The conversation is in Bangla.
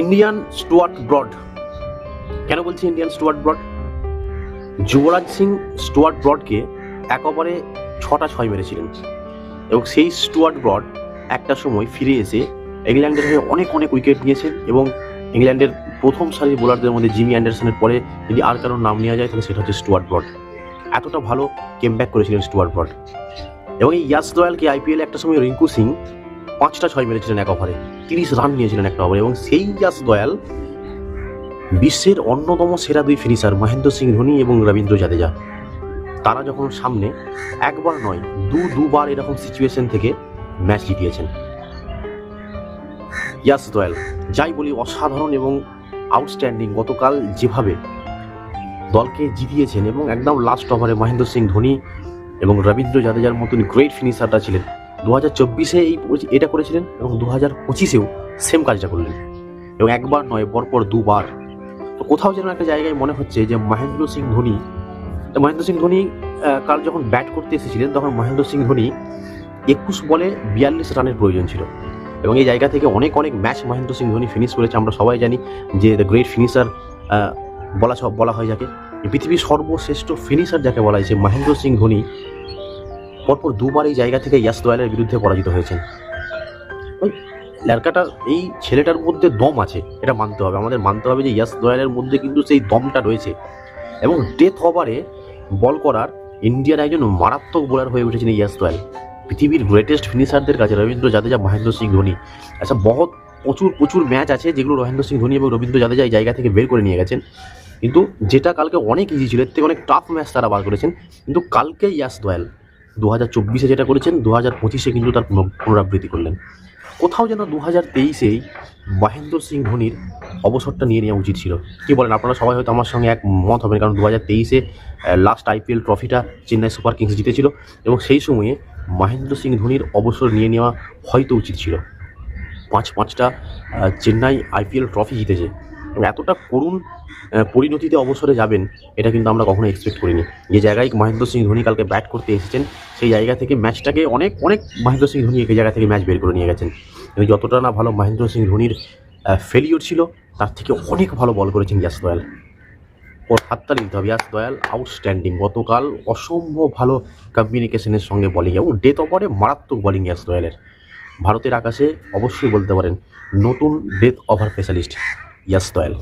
ইন্ডিয়ান স্টুয়ার্ট ব্রড কেন বলছি Indian Stuart Broad Yuvraj Singh Stuart ব্রডকে এক ওভারে ছটা ছয় মেরেছিলেন। এবং সেই স্টুয়ার্ট ব্রড একটা সময় ফিরে এসে ইংল্যান্ডের হয়ে অনেক অনেক উইকেট নিয়েছেন এবং ইংল্যান্ডের প্রথম সারির বোলারদের মধ্যে জিমি অ্যান্ডারসনের পরে যদি আর কারোর নাম নেওয়া যায়, তাহলে সেটা হচ্ছে স্টুয়ার্ট ব্রড এতটা ভালো কেম ব্যাক করেছিলেন স্টুয়ার্ট ব্রড এবং এই ইয়াস দয়ালকে আইপিএল একটা সময় রিঙ্কু সিং পাঁচটা ছয় মেরেছিলেন এক ওভারে। তিরিশ রান নিয়েছিলেন একটা ওভারে এবং সেই ইয়াস দয়াল বিশ্বের অন্যতম সেরা দুই ফিনিশার মহেন্দ্র সিং ধোনি এবং রবীন্দ্র জাদেজা। তারা যখন সামনে একবার নয়, দু দুবার এরকম সিচুয়েশন থেকে ম্যাচ জিতিয়েছেন। ইয়াস দয়াল, যাই বলি অসাধারণ এবং আউটস্ট্যান্ডিং গতকাল যেভাবে দলকে জিতিয়েছেন এবং একদম লাস্ট ওভারে মহেন্দ্র সিং ধোনি এবং রবীন্দ্র জাদেজার মতন গ্রেট ফিনিশাররা ছিলেন। দু হাজার চব্বিশে এই এটা করেছিলেন এবং দু হাজার পঁচিশেও সেম কাজটা করলেন। এবং একবার নয় পরপর দুবার। তো কোথাও যেন একটা জায়গায় মনে হচ্ছে যে মহেন্দ্র সিং ধোনি মহেন্দ্র সিং ধোনি কাল যখন ব্যাট করতে এসেছিলেন, তখন মহেন্দ্র সিং ধোনি একুশ বলে বিয়াল্লিশ রানের প্রয়োজন ছিল। এবং এই জায়গা থেকে অনেক অনেক ম্যাচ মহেন্দ্র সিং ধোনি ফিনিশ করেছে। আমরা সবাই জানি যে দ্য গ্রেট ফিনিশার বলা বলা হয় যাকে। পৃথিবীর সর্বশ্রেষ্ঠ ফিনিশার যাকে বলা হয় মহেন্দ্র সিং ধোনি। পরপর দুবার এই জায়গা থেকে ইয়াস দয়ালের বিরুদ্ধে পরাজিত হয়েছেন। ওই ল্যারকাটার এই ছেলেটার মধ্যে দম আছে, এটা মানতে হবে। আমাদের মানতে হবে যে ইয়াস দয়ালের মধ্যে কিন্তু সেই দমটা রয়েছে। এবং ডেথ ওভারে বল করার ইন্ডিয়ার একজন মারাত্মক বোলার হয়ে উঠেছেন ইয়াস দয়াল পৃথিবীর গ্রেটেস্ট ফিনিশারদের কাছে রবীন্দ্র জাদেজা, মহেন্দ্র সিং ধোনি। আচ্ছা বহুত প্রচুর প্রচুর ম্যাচ আছে যেগুলো রবীন্দ্র সিং ধোনি এবং রবীন্দ্র জাদেজা এই জায়গা থেকে বের করে নিয়ে গেছেন। কিন্তু যেটা কালকে অনেক ইজি ছিল, এর থেকে অনেক টাফ ম্যাচ তারা বার করেছেন। কিন্তু কালকে ইয়াস দয়াল দু হাজার চব্বিশে যেটা করেছেন দু হাজার পঁচিশে কিন্তু তার পুনরাবৃত্তি করলেন। কোথাও যেন দু হাজার তেইশেই মহেন্দ্র সিং ধোনির অবসরটা নিয়ে নেওয়া উচিত ছিল। কী বলেন? আপনারা সবাই হয়তো আমার সঙ্গে এক মত হবেন, কারণ দু হাজার তেইশে লাস্ট আইপিএল ট্রফিটা চেন্নাই সুপার কিংস জিতেছিল এবং সেই সময়ে মহেন্দ্র সিং ধোনির অবসর নিয়ে নেওয়া হয়তো উচিত ছিল। পাঁচ পাঁচটা চেন্নাই আইপিএল ট্রফি জিতেছে। এতটা করুণ পরিণতিতে অবসরে যাবেন, এটা কিন্তু আমরা কখনো এক্সপেক্ট করিনি। যে জায়গায় মহেন্দ্র সিং ধোনি কালকে ব্যাট করতে এসেছেন, সেই জায়গা থেকে ম্যাচটাকে অনেক অনেক মহেন্দ্র সিং ধোনি এই জায়গা থেকে ম্যাচ বের করে নিয়ে গেছেন। এবং যতটা না ভালো মহেন্দ্র সিং ধোনির ফেলিওর ছিল, তার থেকে অনেক ভালো বল করেছেন ইয়াস দয়াল। ওর হাততালি দিতে হবে। ইয়াস দয়াল আউটস্ট্যান্ডিং গতকাল অসম্ভব ভালো কমিউনিকেশনের সঙ্গে বলিং এবং ডেথ ওভারে মারাত্মক বলিং ইয়াস দয়ালের। ভারতের আকাশে অবশ্যই বলতে পারেন, নতুন ডেথ ওভার স্পেশালিস্ট ইয়াস দয়াল